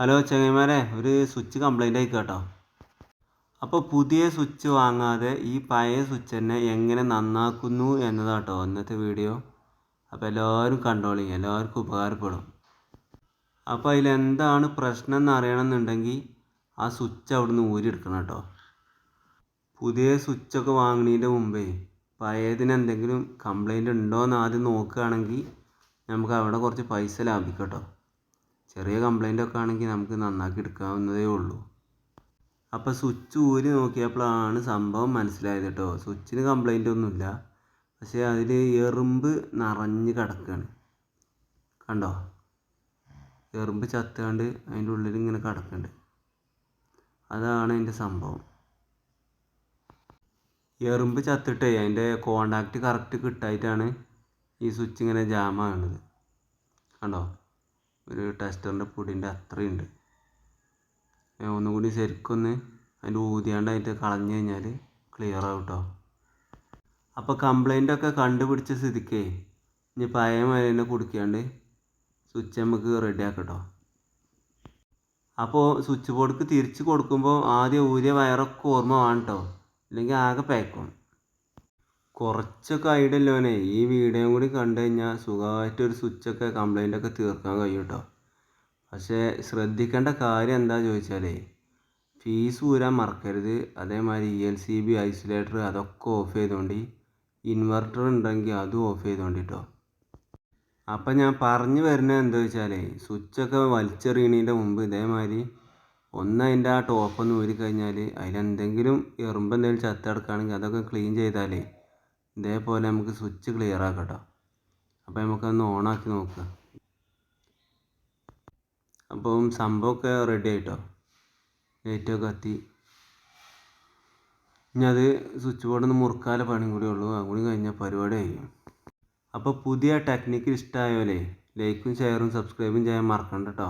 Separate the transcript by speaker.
Speaker 1: Hello ചങ്ങായിമാരെ. ഒരു switch complaint ആയി കേട്ടോ. അപ്പോൾ പുതിയ സ്വിച്ച് വാങ്ങാതെ ഈ പഴയ സ്വിച്ച് തന്നെ എങ്ങനെ നന്നാക്കുന്നു എന്നതാട്ടോ ഇന്നത്തെ വീഡിയോ അപ്പോൾ എല്ലാവരും കണ്ടോളി എല്ലാവർക്കും ഉപകാരപ്പെടും. അപ്പോൾ അതിലെന്താണ് പ്രശ്നം എന്ന് അറിയണമെന്നുണ്ടെങ്കിൽ ആ സ്വിച്ച് അവിടുന്ന് ഊരിയെടുക്കണം കേട്ടോ. പുതിയ സ്വിച്ചൊക്കെ വാങ്ങുന്നതിന്റെ മുമ്പേ പഴയതിന് എന്തെങ്കിലും കംപ്ലൈന്റ് ഉണ്ടോ എന്ന് ആദ്യം നോക്കുകയാണെങ്കിൽ നമുക്ക് അവിടെ കുറച്ച് പൈസ ലാഭിക്കാം കേട്ടോ. ചെറിയ കംപ്ലൈന്റ് ഒക്കെ ആണെങ്കിൽ നമുക്ക് നന്നാക്കി എടുക്കാവുന്നതേ ഉള്ളൂ. അപ്പോൾ സ്വിച്ച് ഊരി നോക്കിയപ്പോഴാണ് സംഭവം മനസ്സിലായത് കേട്ടോ. സ്വിച്ചിന് കംപ്ലൈന്റ് ഒന്നുമില്ല. പക്ഷേ അതിൽ എറുമ്പ് നിറഞ്ഞ് കിടക്കുകയാണ് കണ്ടോ? എറുമ്പ് ചത്തുകൊണ്ട് അതിന്റെ ഉള്ളിൽ ഇങ്ങനെ കിടക്കുന്നുണ്ട്. അതാണ് അതിന്റെ സംഭവം. എറുമ്പ് ചത്തിട്ടേ അതിന്റെ കോണ്ടാക്റ്റ് കറക്റ്റ് കിട്ടായിട്ടാണ് ഈ സ്വിച്ച് ഇങ്ങനെ ജാമാകുന്നത് കണ്ടോ? ഒരു ടെസ്റ്ററിന്റെ പൊടിന്റെ അത്രയുണ്ട്. ഒന്നും ഒന്നുകൂടി ശരിക്കൊന്ന് അതിന്റെ ഊതിയാണ്ട് അതിന്റെ കളഞ്ഞു കഴിഞ്ഞാൽ ക്ലിയർ ആവും കേട്ടോ അപ്പോൾ കംപ്ലൈന്റ് ഒക്കെ കണ്ടുപിടിച്ച സ്ഥിതിക്കേ ഇനി പഴയ മാതിരി തന്നെ കുടിക്കാണ്ട് സ്വിച്ച് നമുക്ക് റെഡി ആക്കട്ടോ അപ്പോൾ സ്വിച്ച് ബോർഡ്ക്ക് തിരിച്ച് കൊടുക്കുമ്പോൾ ആദ്യം ഊരിയ വയറൊക്കെ ഓർമ്മ വേണം കേട്ടോ ഇല്ലെങ്കിൽ ആകെ പാക്കും കുറച്ചൊക്കെ ഐഡിയ ഉള്ളവനെ ഈ വീഡിയോയും കൂടി കണ്ടു കഴിഞ്ഞാൽ സുഖമായിട്ട് ഒരു സ്വിച്ചൊക്കെ കംപ്ലൈന്റ് ഒക്കെ തീർക്കാൻ കഴിയും കേട്ടോ പക്ഷേ ശ്രദ്ധിക്കേണ്ട കാര്യം എന്താ ചോദിച്ചാലേ ഫീസ് ഊരാൻ മറക്കരുത്. അതേമാതിരി E L C B isolator അതൊക്കെ ഓഫ് ചെയ്തുകൊണ്ട് ഇൻവെർട്ടർ ഉണ്ടെങ്കിൽ അതും ഓഫ് ചെയ്തുകൊണ്ട് കേട്ടോ അപ്പം ഞാൻ പറഞ്ഞു വരുന്നത് എന്താ വെച്ചാലേ സ്വിച്ചൊക്കെ വലിച്ചെറിയണതിന്റെ മുമ്പ് ഇതേമാതിരി ഒന്ന് അതിന്റെ ആ ടോപ്പൊന്ന് ഊരി കഴിഞ്ഞാൽ അതിലെന്തെങ്കിലും എറുമ്പ് എന്തെങ്കിലും ചത്തെടുക്കുകയാണെങ്കിൽ അതൊക്കെ ക്ലീൻ ചെയ്താലേ ഇതേപോലെ നമുക്ക് സ്വിച്ച് ക്ലിയർ ആക്കാം കേട്ടോ അപ്പോൾ നമുക്കൊന്ന് ഓണാക്കി നോക്കുക. അപ്പോൾ സംഭവമൊക്കെ റെഡി ആയിട്ടോ? ലൈറ്റൊക്കെ കത്തി. ഇനി അത് സ്വിച്ച് ബോർഡ് ഒന്ന് മുറുക്കാല പണി കൂടി ഉള്ളൂ. അതുകൂടി കഴിഞ്ഞാൽ പരിപാടി കഴിയും അപ്പോൾ പുതിയ ടെക്നിക്ക് ഇഷ്ടമായോലേ ലൈക്കും ഷെയറും സബ്സ്ക്രൈബും ചെയ്യാൻ മറക്കണ്ട കേട്ടോ